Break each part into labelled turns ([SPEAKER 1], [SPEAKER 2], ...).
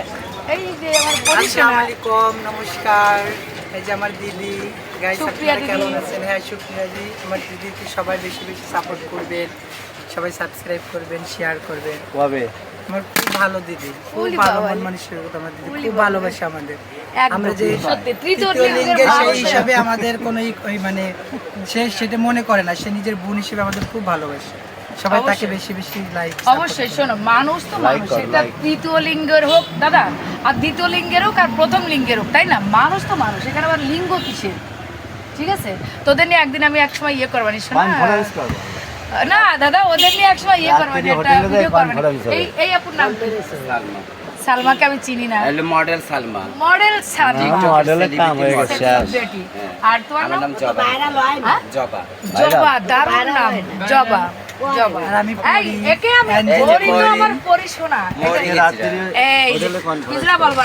[SPEAKER 1] এই যে আমার
[SPEAKER 2] আসসালামু আলাইকুম নমস্কার। এই যে আমার দিদি। গাইস আপনারা কেমন আছেন? হ্যাঁ সুপ্রিয়া জি আমার দিদিকে সবাই বেশি বেশি সাপোর্ট করবেন সবাই সাবস্ক্রাইব করবেন শেয়ার করবেন।
[SPEAKER 3] কবে?
[SPEAKER 2] আমার খুব ভালো দিদি। খুব ভালো
[SPEAKER 1] বাবা।
[SPEAKER 2] মানসিকতা আমার দিদি। খুব ভালোবাসে আমাদের।
[SPEAKER 1] একদম।
[SPEAKER 2] আমরা যে
[SPEAKER 1] লিঙ্গের
[SPEAKER 2] সেই হিসাবে আমাদের কোনো ই- মানে সে সেটা মনে করে না। সে নিজের বোন হিসেবে আমাদের খুব ভালোবাসে। সবাই তাকে বেশি বেশি লাইক
[SPEAKER 1] অবশ্যই শোনো মানুষ তো মানুষ এটা তৃতীয় লিঙ্গের হোক দাদা আর দ্বিতীয় লিঙ্গের হোক আর প্রথম লিঙ্গের হোক তাই না? মানুষ তো মানুষ এখানে আবার লিঙ্গ কিসের? ঠিক আছে? তোদের নিয়ে একদিন আমি একসময় ইয়ে করবানি শোনা? না দাদা ওদের নিয়ে একসময় ইয়ে করবানি একটা ভিডিও করবানি। এই এই আপুর নাম কি?
[SPEAKER 4] সালমা
[SPEAKER 1] সালমাকে আমি চিনি না।
[SPEAKER 4] মডেল সালমা।
[SPEAKER 1] মডেল সালমা।
[SPEAKER 3] মডেলের কাম হয়ে গেছে
[SPEAKER 1] আর তোমার নাম?
[SPEAKER 4] নাম জবা।
[SPEAKER 1] হ্যাঁ?
[SPEAKER 4] জবা।
[SPEAKER 1] জবা দারুণ নাম জবা। বলবা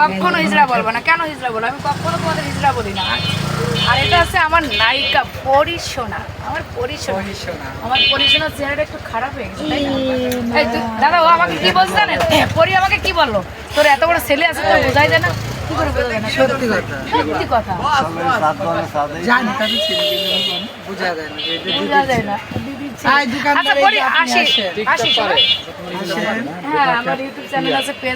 [SPEAKER 1] কখনো হিজড়া বলবা না। কেন হিজড়া বলো আমি কখনো তোমাদের হিজড়া বলি না। আর এটা আছে আমার নায়িকা পরিশোনা আমার পরিশোনা আমার পরিশোনার চেহারাটা একটু খারাপ হয়ে গেছে দাদা ও আমাকে কি বলছে জানেন পরি আমাকে কি বলল তোর এত বড় ছেলে আছে তোর বোঝাই যায় না কি করে বোঝা না
[SPEAKER 2] সত্যি কথা।
[SPEAKER 1] সত্যি কথা।
[SPEAKER 2] জানি তাদের বোঝা যায় না
[SPEAKER 1] বোঝা যায় না। আচ্ছা
[SPEAKER 2] আপনি
[SPEAKER 1] আসি আসি হ্যাঁ আমার ইউটিউব চ্যানেল আছে পেজ